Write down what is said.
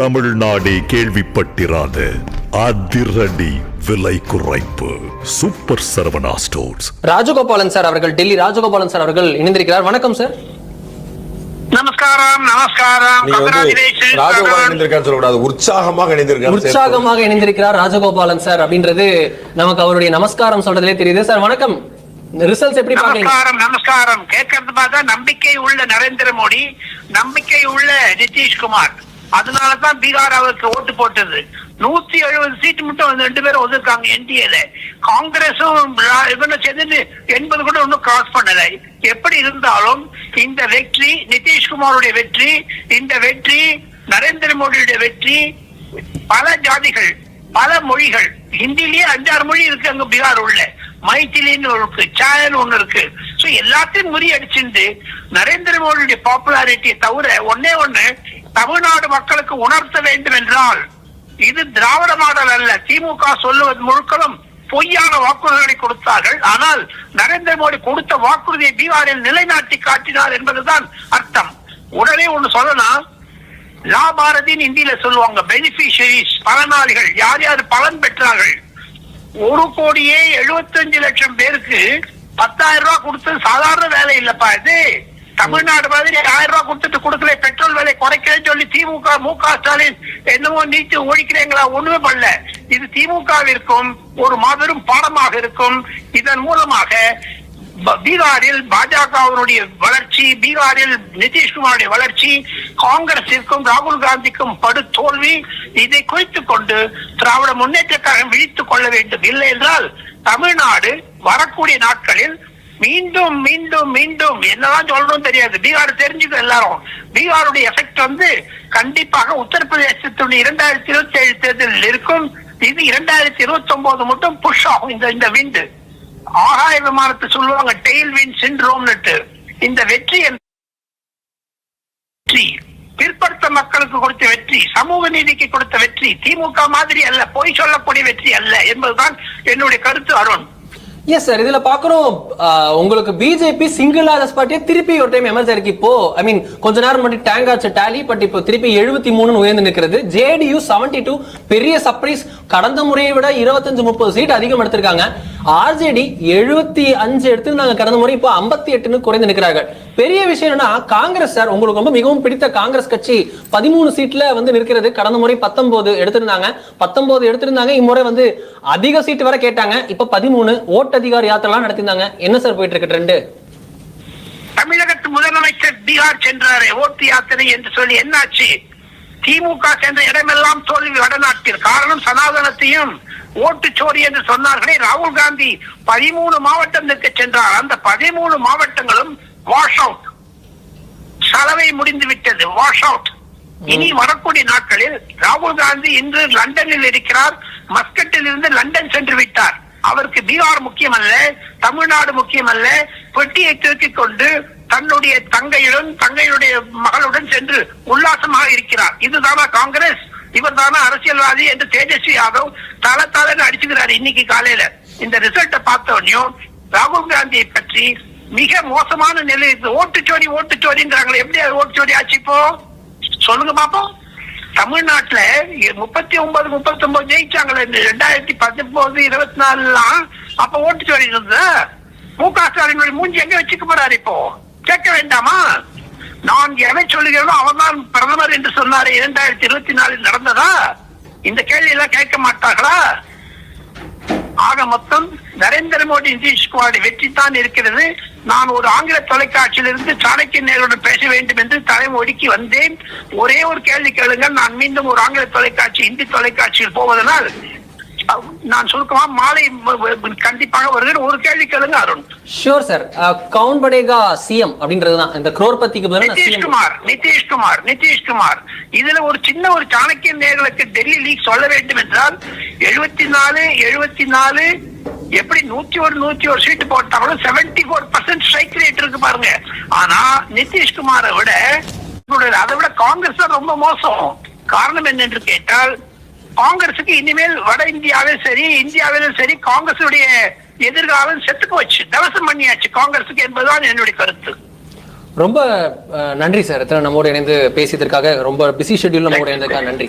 தமிழ்நாடே கேள்விப்பட்டிராத அதிரடி விலை குறைப்பு. Super Saravana stores Rajagopalan sir அவர்கள் டெல்லி ராஜகோபாலன் சார் அவர்கள் இணைந்திருக்கிறார். வணக்கம் சார். நமஸ்காரம் நமஸ்காரம். உற்சாகமாக இணைந்திருக்காரு உற்சாகமாக இணைந்திருக்கிறார் ராஜகோபாலன் சார் அப்படின்றது நமக்கு அவருடைய நமஸ்காரம் சொல்றதுலே தெரியுது. சார் வணக்கம். ரிசல்ட்ஸ் எப்படி நமஸ்காரம் நமஸ்காரம். கேட்கறது பார்த்தா நம்பிக்கை உள்ள நரேந்திர மோடி நம்பிக்கை உள்ள நிதிஷ்குமார். அதனாலதான் பீகார் அவருக்கு ஓட்டு போட்டது. நூத்தி எழுபது சீட்டு மட்டும் ரெண்டு பேரும் ஒதுக்காங்க என்டிஏல. காங்கிரஸும் இவனும் சேர்ந்து எண்பது கூட ஒன்னும் கிராஸ் பண்ணல. எப்படி இருந்தாலும் இந்த வெற்றி நிதிஷ்குமாருடைய வெற்றி இந்த வெற்றி நரேந்திர மோடியுடைய வெற்றி பல ஜாதிகள் பல மொழிகள் ஹிந்திலேயே அஞ்சாறு மொழி இருக்கு அங்க பீகார் உள்ள. மைத்திலின்னு இருக்கு சாயன் ஒண்ணு இருக்கு. சோ எல்லாத்தையும் முறியடிச்சுட்டு நரேந்திர மோடியுடைய பாப்புலாரிட்டியை தவிர ஒன்னே ஒண்ணு தமிழ்நாடு மக்களுக்கு உணர்த்த வேண்டும் என்றால் இது திராவிட மாடல் அல்ல. திமுக சொல்லுவது முழுக்களும் பொய்யான வாக்குறுதிகளை கொடுத்தார்கள். ஆனால் நரேந்திர மோடி கொடுத்த வாக்குறுதியை பீகாரில் நிலைநாட்டி காட்டினார் என்பதுதான் அர்த்தம். உடனே ஒண்ணு சொல்லலாம் லா பாரதின்னு இந்தியில சொல்லுவாங்க பெனிபிஷரிஸ் பலனாளிகள் யார் யார் பலன் பெற்றார்கள்? ஒரு கோடியே 75 லட்சம் பேருக்கு பத்தாயிரம் ரூபாய் கொடுத்தது சாதாரண வேலை இல்லப்பா இது. தமிழ்நாடு மாதிரி ஆயிரம் ரூபாய் கொடுத்துட்டு கொடுக்கல பெட்ரோல் விலை குறைக்கிறேன்னு சொல்லி திமுக மு க ஸ்டாலின் என்னமோ நீச்சு ஒழிக்கிறீங்களா ஒண்ணுமே பண்ணல. இது திமுகவிற்கும் ஒரு மாபெரும் பாடமாக இருக்கும். இதன் மூலமாக பீகாரில் பாஜகவினுடைய வளர்ச்சி பீகாரில் நிதிஷ்குமாருடைய வளர்ச்சி காங்கிரசிற்கும் ராகுல் காந்திக்கும் படு தோல்வி இதை குறித்துக் கொண்டு திராவிட முன்னேற்ற கழகம் விழித்துக் கொள்ள வேண்டும். இல்லை என்றால் தமிழ்நாடு வரக்கூடிய நாட்களில் மீண்டும் மீண்டும் மீண்டும் என்னதான் சொல்லணும் தெரியாது. பீகார் தெரிஞ்சுக்கும் எல்லாரும். பீகாருடைய எஃபெக்ட் வந்து கண்டிப்பாக உத்தரப்பிரதேசத்துடைய இரண்டாயிரத்தி இருபத்தி ஏழு தேர்தலில் இருக்கும். இது இரண்டாயிரத்தி இருபத்தி ஒன்பது மட்டும் புஷ் ஆகும் இந்த இந்த விண்டு ஆகாய விமானத்தை சொல்லுவாங்க டெயில் வின் சிண்ட்ரோம்னுட்டு இந்த வெற்றி என்ற வெற்றி. பிற்படுத்த மக்களுக்கு கொடுத்த வெற்றி சமூக நீதிக்கு கொடுத்த வெற்றி திமுக மாதிரி அல்ல பொய் சொல்லக்கூடிய வெற்றி அல்ல என்பதுதான் என்னுடைய கருத்து அருண். எஸ் சார் இதுல பாக்குறோம் உங்களுக்கு பிஜேபி சிங்கிள் ஆர்எஸ் பார்ட்டியே திருப்பி ஒரு டைம் எமர்ஜ் இருக்கு இப்போ ஐ மீன் கொஞ்ச நேரம் மட்டும் டேங்க் ஆச்சு டேலி பட் இப்போ திருப்பி எழுபத்தி மூணு உயர்ந்து நிற்கிறது ஜேடியு செவன்டி டூ பெரிய சர்ப்ரைஸ் கடந்த முறையை விட இருபத்தஞ்சு முப்பது சீட் அதிகம் எடுத்திருக்காங்க. ஆர்ஜேடி எழுபத்தி அஞ்சு எடுத்திருந்தாங்க கடந்த முறை இப்போ ஐம்பத்தி எட்டுன்னு குறைந்து நிற்கிறார்கள். பெரிய விஷயம் என்னன்னா காங்கிரஸ் சார் உங்களுக்கு ரொம்ப மிகவும் பிடித்த காங்கிரஸ் கட்சி பதிமூணு சீட்ல வந்து நிற்கிறது. கடந்த முறை பத்தொன்பது எடுத்திருந்தாங்க. பத்தொன்பது எடுத்திருந்தாங்க. இம்முறை வந்து அதிக சீட்டு வர கேட்டாங்க. இப்ப பதிமூணு ஓட்டதிகார் யாத்திரெல்லாம் நடத்திருந்தாங்க என்ன சார் போயிட்டு இருக்கு ட்ரெண்டு? தமிழகத்து முதலமைச்சர் பீகார் சென்றாரே ஓட்டு யாத்திரை என்று சொல்லி என்னாச்சு? திமுக சென்ற இடமெல்லாம் தோல்வி வடநாட்டில். காரணம் சனாதனத்தையும் ஓட்டுச்சோரி என்று சொன்னார்களே ராகுல் காந்தி பதிமூணு மாவட்டம் நிற்க சென்றார். அந்த பதிமூணு மாவட்டங்களும் வாஷ் அவுட் சலவை முடிந்து விட்டது வாஷ் அவுட் இனி வரக்கூடிய நாட்களில் ராகுல் காந்தி இன்று லண்டனில் இருக்கிறார் மஸ்கட்டில் இருந்து லண்டன் சென்று விட்டார். அவருக்கு பீகார் முக்கியம் அல்ல தமிழ்நாடு முக்கியம் அல்ல பெட்டியை தூக்கிக் கொண்டு தன்னுடைய தங்கையுடன் தங்கையுடைய மகளுடன் சென்று உல்லாசமாக இருக்கிறார். இதுதானா காங்கிரஸ்? இவர் தானே அரசியல்வாதி என்று தேஜஸ்வி யாதவ் தல தலன்னு அடிச்சுக்கிறாரு இன்னைக்கு காலையில. இந்த ரிசல்ட்டை பார்த்தோடனையும் ராகுல் காந்தியை பற்றி மிக மோசமான நிலை ஓட்டுச்சோடி ஓட்டுச்சோடிங்கிறாங்களே எப்படி அது ஆச்சு இப்போ? சொல்லுங்க பாப்போம். தமிழ்நாட்டுல முப்பத்தி ஒன்பது முப்பத்தி ஒன்பது ஜெயிச்சாங்களே ரெண்டாயிரத்தி பத்தொன்பது இருபத்தி நாலுலாம். அப்ப ஓட்டுச்சோடி இருந்தது. மு க ஸ்டாலினுடைய மூஞ்சி எங்க வச்சுக்க போறாரு இப்போ? கேட்க வேண்டாமா? நான் எதை சொல்லுகிறதோ அவர்தான் பிரதமர் என்று சொன்னார். இரண்டாயிரத்தி இருபத்தி நாலில் நடந்ததா? இந்த கேள்வி எல்லாம் கேட்க மாட்டார்களா? ஆக மொத்தம் நரேந்திர மோடி நிதிஷ்குமார் வெற்றி தான் இருக்கிறது. நான் ஒரு ஆங்கில தொலைக்காட்சியிலிருந்து சாணக்கிய நேருடன் பேச வேண்டும் என்று தலைமொழிக்கு வந்தேன். ஒரே ஒரு கேள்வி கேளுங்கள். நான் மீண்டும் ஒரு ஆங்கில தொலைக்காட்சி இந்தி தொலைக்காட்சியில் போவதனால் நான் சுருக்கமா மாலை கண்டிப்பாக வருகிறேன் ஒரு கேள்வி கேளுங்க அருண். ஷூர் சார் கவுன் படேகா சிஎம் அப்படின்றது தான் இந்த சிஎம் நிதிஷ்குமார் நிதிஷ்குமார் நிதிஷ்குமார் இதுல ஒரு சின்ன ஒரு சாணக்கிய நேர்களுக்கு டெல்லி லீக் சொல்ல வேண்டும் என்றால் எழுபத்தி நாலு எழுபத்தி நாலு எப்படி நூத்தி ஒரு நூத்தி ஒரு சீட்டு போட்டாலும் seventy four percent strike rate இருக்கு பாருங்க. ஆனா நிதிஷ்குமாரை விட அதை விட காங்கிரஸ் தான் ரொம்ப மோசம். காரணம் என்னென்று கேட்டால் காங்கிரசுக்கு இனிமேல் வட இந்தியாவிலும் சரி இந்தியாவிலும் சரி காங்கிரசுடைய எதிர்காலம் செத்துக்கு வச்சு தவசம் பண்ணியாச்சு காங்கிரசுக்கு என்பதுதான் என்னுடைய கருத்து. ரொம்ப நன்றி சார். இத்தனை நம்மோட இணைந்து பேசியதற்காக ரொம்ப பிஸி ஷெட்யூல் நம்மோட இணைந்ததுக்காக நன்றி.